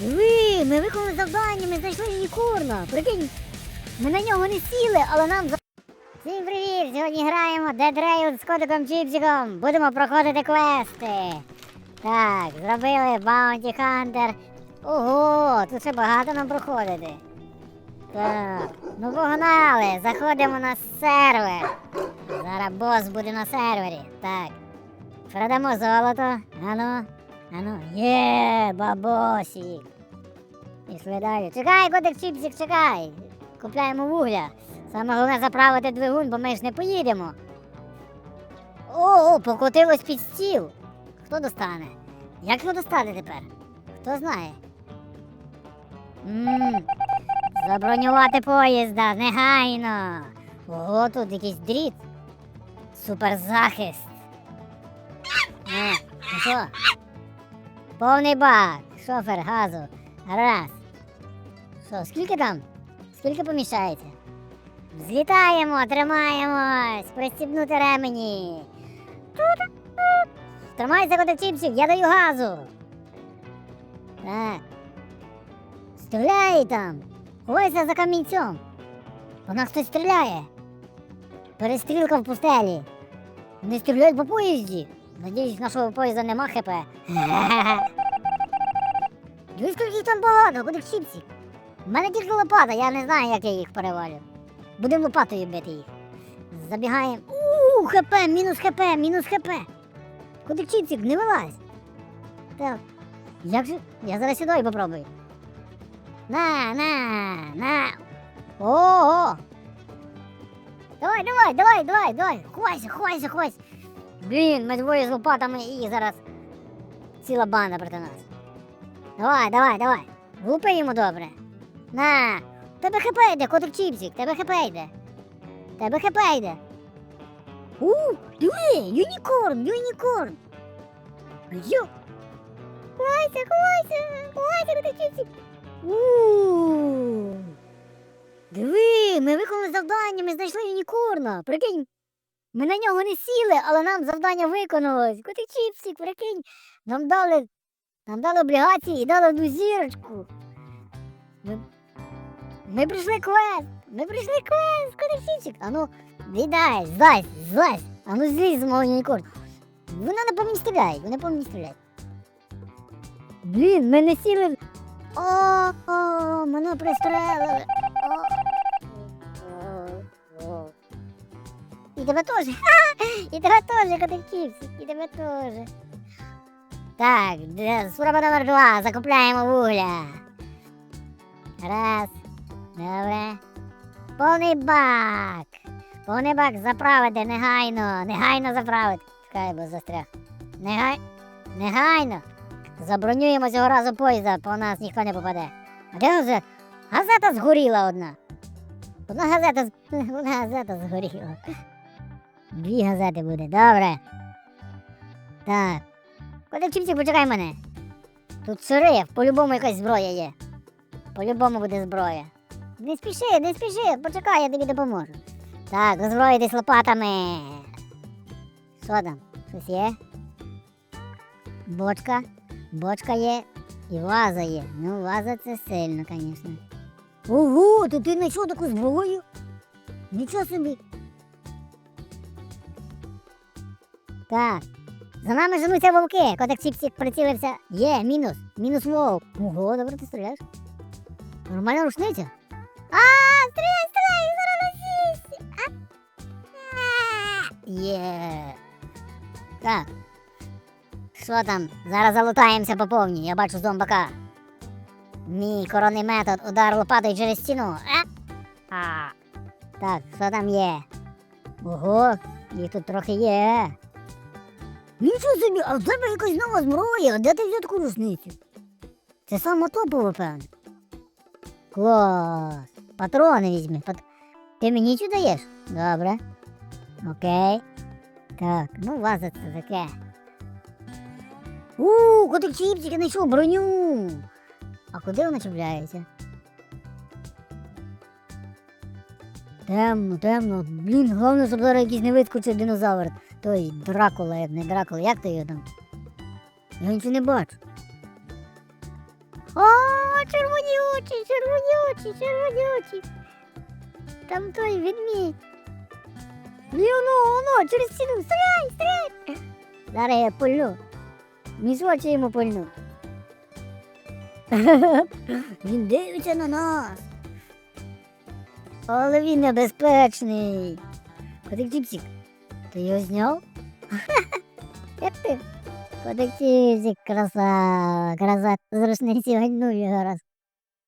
Диви, ми виконали завдання, ми знайшли юнікорна. Прикинь, ми на нього не сіли, але нам за. Всім привіт! Сьогодні граємо Dead Rail з кодиком Чіпсиком. Будемо проходити квести. Так, зробили Bounty Hunter. Ого, тут ще багато нам проходити. Так, ну погнали, заходимо на сервер. Зараз бос буде на сервері. Так. Продамо золото. Ану, ану. Є, бабосік. Пішли далі. Чекай, котик чіпсик, чекай. Купляємо вугля. Саме головне заправити двигун, бо ми ж не поїдемо. О, о, покотилось під стіл. Хто достане? Як його достати тепер? Хто знає? Ммм, забронювати поїзда, негайно. Ого, тут якийсь дріт. Суперзахист. Е, ну що? Повний бак. Шофер газу. Раз. Що, скільки там? Скільки поміщається? Злітаємо, тримаємось, пристібнути ремені. Тримайся, котик чіпсик, я даю газу. Так. Стріляй там. Ховайся за камінцем. По нас хтось стріляє. Перестрілка в пустелі. Вони стріляють по поїзді. Надіюсь, нашого поїзда нема хп. Дивись, скільки там багато, куди чіпсі. У мене тільки лопата, я не знаю, як я їх перевалю. Будемо лопатою бити їх. Забігаємо. У, хп, мінус хп, мінус хп. Куди чіпсик, не вилазь. Так. Як же? Я зараз сюди попробую. На, на, на. Ого. Давай, давай, давай, давай, давай. Ховайся, ховайся, ховайся. Блін, ми двоє з лопатами і зараз ціла банда проти нас. Давай, давай, давай. Глупи йому добре. На. Тебе хп йде, котик чіпсик, тебе хп йде. Тебе хп йде. У, диви, юнікорн, юнікорн. Йо. Ховайся, ховайся, ховайся, котик чіпсик. У. Диви, ми виконали завдання, ми знайшли юнікорна. Прикинь, ми на нього не сіли, але нам завдання виконалось. Котик чіпсик, прикинь, нам дали, нам дали облігації і дали одну зірочку. Ми, ми прийшли квест, ми прийшли квест, котик чіпсик. А ну, віддай, злазь, злазь, а ну злізь з мого юнікорна. Вона не по мені стріляє, вони по стріляють. Блін, ми не сіли. О, о, мене пристрелили. О, І тебе. Ха! І тебе теж, котик чіпсик, і тебе теж. Так, спроба номер два. Закупляємо вугля. Раз. Добре. Повний бак. Повний бак заправити негайно. Негайно заправити. Чекай, бо застряг. Негай... Негайно. Забронюємо цього разу поїзда, по нас ніхто не попаде. А де газета? Газета згоріла одна. Одна газета, одна газета згоріла. Дві газети буде, добре. Так. Коли чіпсик, почекай мене. Тут шериф, по-любому якась зброя є. По-любому буде зброя. Не спіши, не спіши, почекай, я тобі допоможу. Так, озброїтись лопатами. Що там? Щось є? Бочка. Бочка є і ваза є. Ну, ваза це сильно, звісно. Ого, то ти знайшов таку зброю? Нічого собі. Так. За нами женуться вовки. Котик чіпсик прицілився. Є, мінус. Мінус вовк. Ого, добре ти стріляєш. Нормальна рушниця. А, стріляй, стріляй, зараз насісти. Є. Так. Що там? Зараз залутаємося по повній. Я бачу зомбака. Мій коронний метод удар лопатою через стіну. А? А. Так, що там є? Ого, їх тут трохи є. Нічого собі, а в тебе якась нова зброя. Де ти взяв таку рушницю? Це саме топово, певно. Клас. Патрони візьми. Пат... Ти мені цю даєш? Добре. Окей. Так, ну ваза це таке. У, котик чіпсик, я знайшов броню. А куди вона чіпляється? Темно, темно. Блін, головне, щоб зараз якийсь не вискочив динозавр. Той Дракула, як не Дракула, як ти його там? Я нічого не бачу. А, червоні очі, червоні очі, червоні очі. Там той ведмідь. І воно, воно, через стіну, стріляй, стріляй. Зараз я пульну. Між очі йому пульну. Він дивиться на нас. Але він небезпечний. Котик Чіпсик, ти його зняв? Як ти? Краса, краса, зручний сьогодні його раз.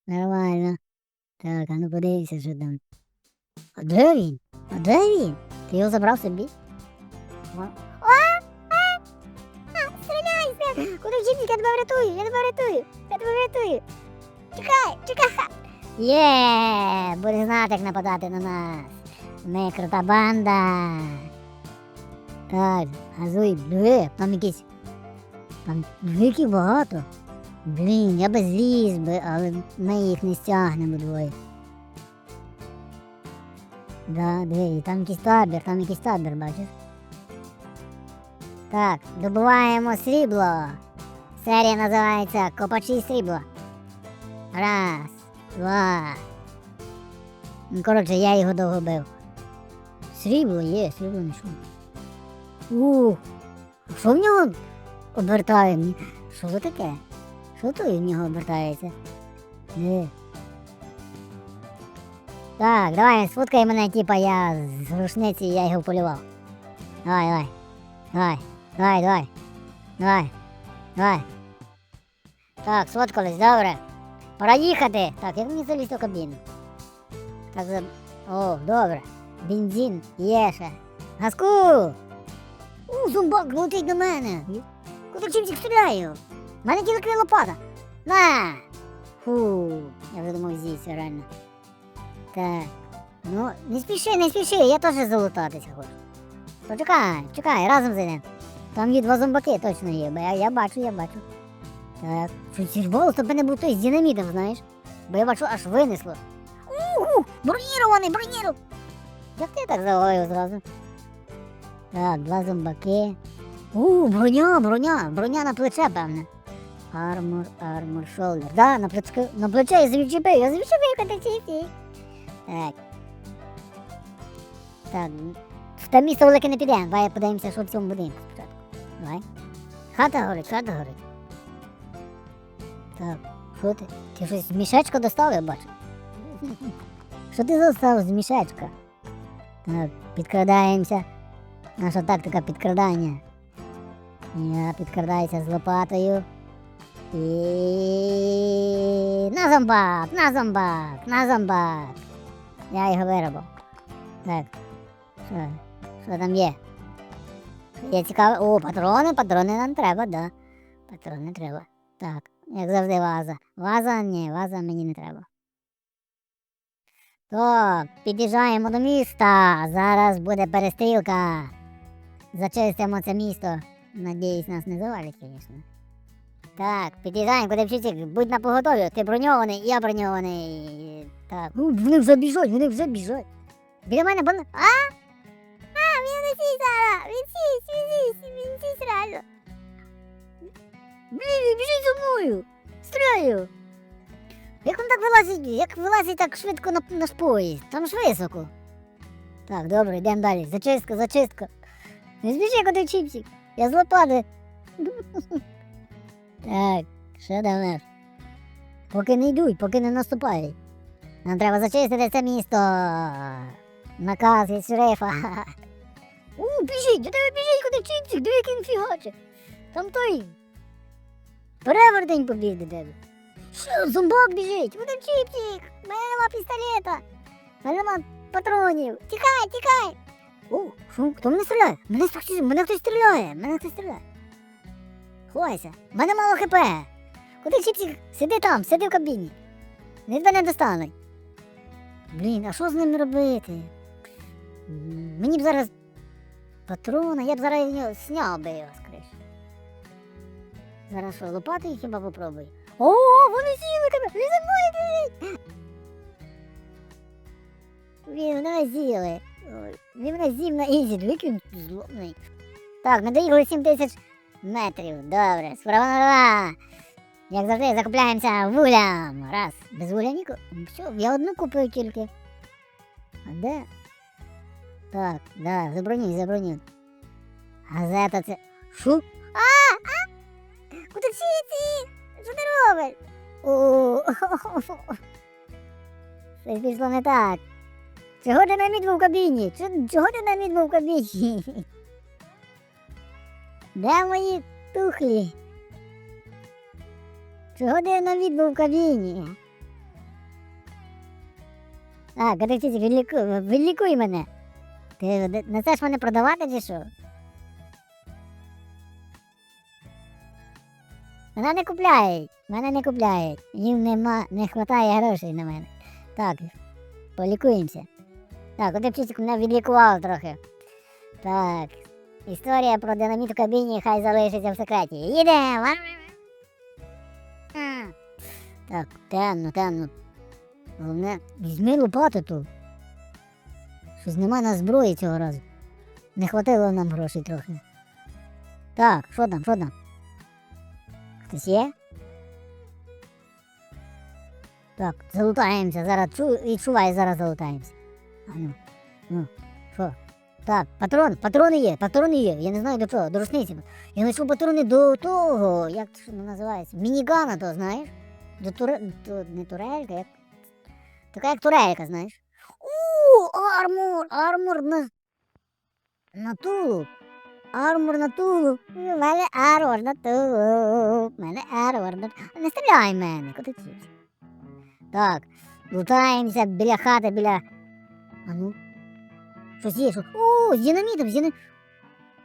Нормально. Так, а ну подивися, що там. А де він? А де він? Ти його забрав собі? О, а, а, а, стріляйся! Котик Чіпсик, я тебе врятую, я тебе врятую, я тебе врятую. Чекай, чекай. Є, буде знати, як нападати на нас. Ми крута банда. Так, газуй, диви, там якісь. Там великих багато. Блін, я би зліз би, але ми їх не стягнемо двоє. Да, диви, там якийсь табір, там якийсь табір, бачиш? Так, добуваємо срібло. Серія називається Копачі срібла. Раз, два. Ну, коротше, я його довго бив. Срібло є, срібло не шум. Ух, що в нього обертає? Що це таке? Що то в нього обертається? Е. Так, давай, сфоткай мене, типа я з рушниці, я його полював. Давай, давай. Давай, давай, давай. Давай. Давай. Так, сфоткались, добре. Пора їхати. Так, як мені залізти в кабіну? Так, за... О, добре. Бензин є ще. Газку! У, зомбак летить до мене. Куди чимсик стріляю? У мене тільки лопата. На! Фу, я вже думав з'їсться реально. Так. Ну, не спіши, не спіши, я теж залутатися хочу. Почекай, чекай, разом зайдемо. Там є два зомбаки точно є, я, я бачу, я бачу. Так, що сірвало, то мене був той з динамітом, знаєш? Бо я бачу, аж винесло. Угу, бронірований, броніру. Як ти так завалив зразу? Так, два зомбаки. У, броня, броня, броня на плече, певне. Армор, армор, шолдер. Да, на плече, на плече я звідчепив, я звідчепив котиці. Так. Так, в те місто велике не підемо. Давай подивимося, що в цьому будинку спочатку. Давай. Хата горить, хата горить. Так, що ти? Ти щось з мішечка достав, я бачу. Що ти достав з мішечка? Так, підкрадаємося. Наша тактика підкрадання. Я підкрадаюся з лопатою. І на зомбак, на зомбак, на зомбак. Я його виробив. Так. Що? Що там є? Є цікаво. О, патрони, патрони нам треба, да. Патрони треба. Так, як завжди ваза. Ваза, ні, ваза мені не треба. То, під'їжджаємо до міста. Зараз буде перестрілка. Зачистимо це місто. Надіюсь, нас не завалять, звісно. Так, під'їжджаємо, куди вчиться, будь на поготові. Ти броньований, я броньований. Так. Ну, вони вже біжать, вони вже біжать. Біля мене бан... А? А, він сість зараз! Він сість, він сість, він сість реально. Блін, біжить за мною! Стріляю! Як він так вилазить, як вилазить так швидко на наш поїзд? Там ж високо. Так, добре, йдемо далі. Зачистка, зачистка. Не збіжи, куди чіпсик. Я з. Так, що нас? Поки не йдуть, поки не наступають. Нам треба зачистити це місто. Наказ від шерифа. У, біжить, до тебе біжить, куди чіпсик, диви, який він фігаче. Там той. Перевертень побіг до тебе. Що, зомбак біжить? Куди чіпсик? У мене нема пістолета. У мене нема патронів. Тікай, тікай. О, що, хто мене стріляє? Мене хтось, мене хтось стріляє, мене хтось стріляє. Ховайся, в мене мало хп. Куди чіпсик? Сиди там, сиди в кабіні. Він мене достануть. Блін, а що з ним робити? Мені б зараз патрона, я б зараз сняв би його з. Зараз що, лопатою хіба попробую? О, вони сіли тебе! За мною! Він мене з'їли. Він мене з'їв на ізі, двік він злобний. Так, ми доїхали 7 тисяч метрів. Добре, справа. Як завжди, закупляємося вуглям. Раз. Без вугля ніко. Що, я одну купив тільки. А де? Так, да, забронюй, забронюй. Газета це. Шо? А! А! Куди ці? Що ти робиш? О, Це пішло не так. Чого ти наміт був в кабіні? Чого, ти наміт був в кабіні? Де мої тухлі? Чого ти наміт був в кабіні? А, катechizик, відлікуй, відлікуй мене. Ти несеш мене продавати чи що? Мене не купляють, мене не купляють. Їм нема, не вистачає грошей на мене. Так, полікуємося. Так, от пчисик мене відлікував трохи. Так. Історія про динаміт у кабіні хай залишиться в секреті. Їдемо! Так, темно, темно. Головне, візьми лопату ту. Щось нема на зброї цього разу. Не хватило нам грошей трохи. Так, що там, що там? Хтось є? Так, залутаємося, зараз чу, відчувай, зараз залутаємося. Ну, що? Так, патрон, патрони є, патрони є. Я не знаю до чого, до рушниці. Я знайшов патрони до того, як це називається? Мінігана то, знаєш? До туре... то, не турелька, як. Така як турелька, знаєш. У, армур, армур на. На тулуб. Армур на тулуб. У мене армур на тулуб. У мене армур на тулуб. Не стріляй мене, куди ти? Так, лутаємося біля хати, біля. А ну. Щось є, що. О, з динамітом, з динамітом.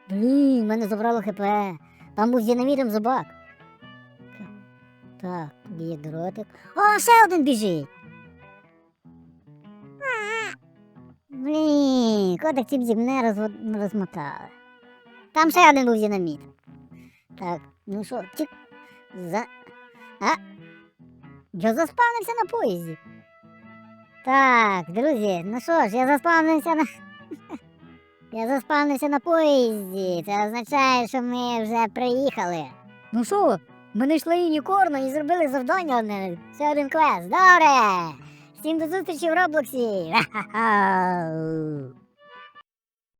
Блін, мене забрало ХП. Там був з динамітом зубак. Так, тобі є дротик. О, ще один біжить. Блін, котик ціп мене розво- розмотали. Там ще один був динаміт. Так, ну що, тік. За. А? Я заспавнився на поїзді. Так, друзі, ну що ж, я заспавнився на. Я заспавнився на поїзді. Це означає, що ми вже приїхали. Ну що, ми знайшли юнікорну і зробили завдання одне. Це один квест. Добре! Всім до зустрічі в Роблоксі! Ха-ха-ха!